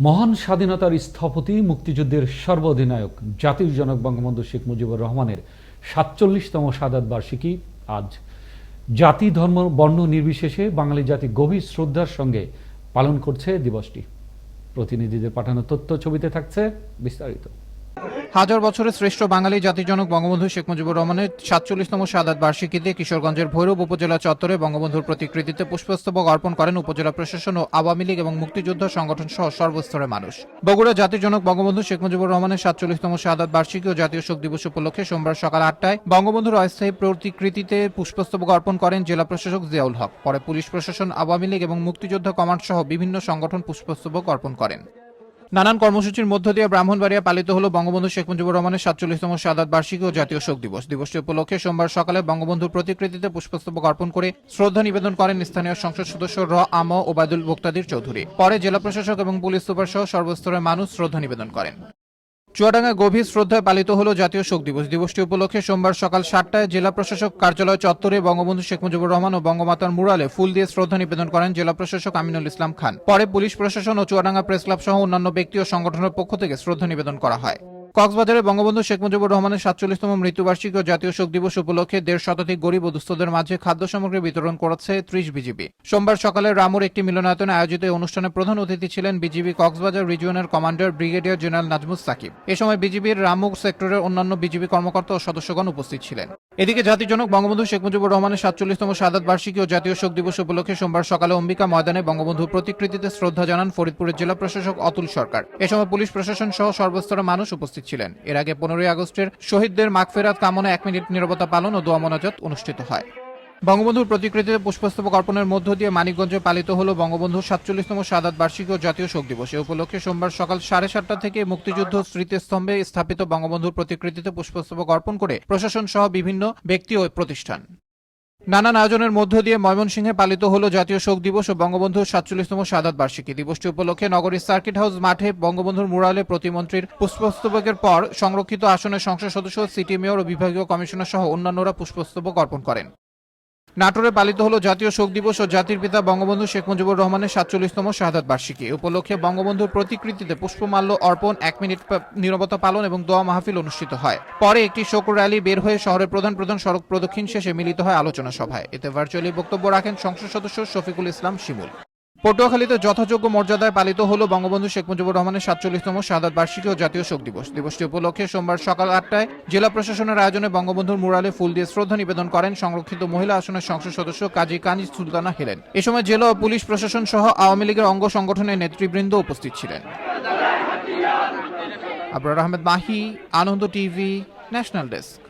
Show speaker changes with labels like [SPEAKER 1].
[SPEAKER 1] মহান স্বাধীনতার স্থপতি, মুক্তিযুদ্ধের সর্বাধিনায়ক, জাতির জনক বঙ্গবন্ধু শেখ মুজিবুর রহমানের সাতচল্লিশতম সাদাত বার্ষিকী আজ। জাতি, ধর্ম, বর্ণ নির্বিশেষে বাঙালি জাতি গভীর শ্রদ্ধার সঙ্গে পালন করছে দিবসটি। প্রতিনিধিদের পাঠানো তথ্য ছবিতে থাকছে বিস্তারিত।
[SPEAKER 2] হাজার বছরের শ্রেষ্ঠ বাঙালি জাতিজনক বঙ্গবন্ধু শেখ মুজিবুর রহমানের সাতচল্লিশতম সাদাত বার্ষিকীতে কিশোরগঞ্জের ভৈরব উপজেলা চত্বরে বঙ্গবন্ধুর প্রতিকৃতিতে পুষ্পস্তবক অর্পণ করেন উপজেলা প্রশাসন ও আওয়ামী লীগ এবং মুক্তিযুদ্ধ সংগঠন সহ সর্বস্তরের মানুষ। বগুড়া জাতিজনক বঙ্গবন্ধু শেখ মুজিবুর রহমানের সাতচল্লিশতম সাদাত বার্ষিকী ও জাতীয় শোক দিবস উপলক্ষে সোমবার সকাল আটটায় বঙ্গবন্ধুর অস্থায়ী প্রতিকৃতিতে পুষ্পস্তবক অর্পণ করেন জেলা প্রশাসক জিয়াউল হক। পরে পুলিশ প্রশাসন, আওয়ামী লীগ এবং মুক্তিযোদ্ধা কমান্ড সহ বিভিন্ন সংগঠন পুষ্পস্তবক অর্পণ করেন। নানান কর্মসূচির মধ্য দিয়ে ব্রাহ্মণবাড়িয়া পালিত হল বঙ্গবন্ধু শেখ মুজিবুর রহমানের সাতচল্লিশতম সাদাত বার্ষিকী ও জাতীয় শোক দিবস। দিবসটি উপলক্ষে সোমবার সকালে বঙ্গবন্ধুর প্রতিকৃতিতে পুষ্পস্তবক অর্পণ করে শ্রদ্ধা নিবেদন করেন স্থানীয় সংসদ সদস্য র. আম ওবায়দুল মুক্তাদির চৌধুরী। পরে জেলা প্রশাসক এবং পুলিশ সুপার সহ সর্বস্তরের মানুষ শ্রদ্ধা নিবেদন করেন। চুয়াডাঙ্গা গভীর শ্রদ্ধায় পালিত হল জাতীয় শোক দিবস। দিবসটি উপলক্ষে সোমবার সকাল সাতটায় জেলা প্রশাসক কার্যালয় চত্বরে বঙ্গবন্ধু শেখ মুজিবুর রহমান ও বঙ্গমাতার মুরালে ফুল দিয়ে শ্রদ্ধা নিবেদন করেন জেলা প্রশাসক আমিনুল ইসলাম খান। পরে পুলিশ প্রশাসন ও চুয়াডাঙ্গা প্রেস ক্লাব সহ অন্যান্য ব্যক্তি ও সংগঠনের পক্ষ থেকে শ্রদ্ধা নিবেদন করা হয়। কক্সবাজারে বঙ্গবন্ধু শেখ মুজিবুর রহমানের সাতচল্লিশতম মৃত্যুবার্ষিকী ও জাতীয় শোক দিবস উপলক্ষে দেড় শতাধিক গরিব ও দুস্থদের মাঝে খাদ্য সামগ্রী বিতরণ করেছে ত্রিশ বিজিবি। সোমবার সকালে রামুর একটি মিলনায়তনে আয়োজিত অনুষ্ঠানে প্রধান অতিথি ছিলেন BGB Cox's Bazar রিজিয়নের commander brigadier general Nazmus Sakib. এ সময় বিজিবির রামু সেক্টরের অন্যান্য বিজিবি কর্মকর্তা ও সদস্যগণ উপস্থিত ছিলেন। এদিকে জাতিজনক বঙ্গবন্ধু শেখ মুজিবুর রহমানের সাতচল্লিশতম সাদাত বার্ষিকী ও জাতীয় শোক দিবস উপলক্ষে সোমবার সকালে অম্বিকা ময়দানে বঙ্গবন্ধুর প্রতিকৃতিতে শ্রদ্ধা জানান ফরিদপুরের জেলা প্রশাসক অতুল সরকার। এ সময় পুলিশ প্রশাসন সহ সর্বস্তরের মানুষ উপস্থিত ছিলেন। এর আগে পনেরোই আগস্টের শহীদদের মাগফেরাত কামনা এক মিনিট নিরবতা পালন ও দোয়া মোনাজাত অনুষ্ঠিত হয়। বঙ্গবন্ধুর প্রতিকৃতিতে পুষ্পস্তবক অর্পণের মধ্য দিয়ে মানিকগঞ্জে পালিত হল বঙ্গবন্ধুর সাতচল্লিশতম সাদাত বার্ষিকী ও জাতীয় শোক দিবস। এ উপলক্ষে সোমবার সকাল সাড়ে সাতটা থেকে মুক্তিযুদ্ধ স্মৃতিস্তম্ভে স্থাপিত বঙ্গবন্ধুর প্রতিকৃতিতে পুষ্পস্তবক অর্পণ করে প্রশাসন সহ বিভিন্ন ব্যক্তি ও প্রতিষ্ঠান। নানান আয়োজনের মধ্য দিয়ে ময়মনসিংহে পালিত হল জাতীয় শোক দিবস ও বঙ্গবন্ধুর সাতচল্লিশতম সাদাত বার্ষিকী। দিবসটি উপলক্ষে নগরীর সার্কিট হাউস মাঠে বঙ্গবন্ধুর মুরালে প্রতিমন্ত্রীর পুষ্পস্তবকের পর সংরক্ষিত আসনের সংসদ সদস্য, সিটি মেয়র ও বিভাগীয় কমিশনার সহ অন্যান্যরা পুষ্পস্তবক অর্পণ করেন। নাটোরে পালিত হলো জাতীয় শোক দিবস ও জাতির পিতা বঙ্গবন্ধু শেখ মুজিবুর রহমানের সাতচল্লিশতম শাহাদ বার্ষিকী। উপলক্ষে বঙ্গবন্ধুর প্রতিকৃতিতে পুষ্পমাল্য অর্পণ এক মিনিট নিরবতা পালন এবং দোয়া মাহফিল অনুষ্ঠিত হয়। পরে একটি শোক র্যালি বের হয়ে শহরের প্রধান প্রধান সড়ক প্রদক্ষিণ শেষে মিলিত হয় আলোচনা সভায়। এতে ভার্চুয়ালি বক্তব্য রাখেন সংসদ সদস্য শফিকুল ইসলাম শিমুল। পটুয়াখালীতে যথাযোগ্য মর্যাদায় পালিত হল বঙ্গবন্ধু শেখ মুজিবুর রহমানের সাতচল্লিশতম শাহাদাত বার্ষিকী ও জাতীয় শোক দিবস। দিবসটি উপলক্ষে সোমবার সকাল আটটায় জেলা প্রশাসনের আয়োজনে বঙ্গবন্ধুর মুরালে ফুল দিয়ে শ্রদ্ধা নিবেদন করেন সংরক্ষিত মহিলা আসনের সংসদ সদস্য কাজী কানিজ সুলতানা হেলেন। এ সময় জেলা ও পুলিশ প্রশাসন সহ আওয়ামী লীগের অঙ্গ সংগঠনের নেতৃবৃন্দ উপস্থিত ছিলেন। Abrar Ahmed Mahi, Ananda TV, national desk.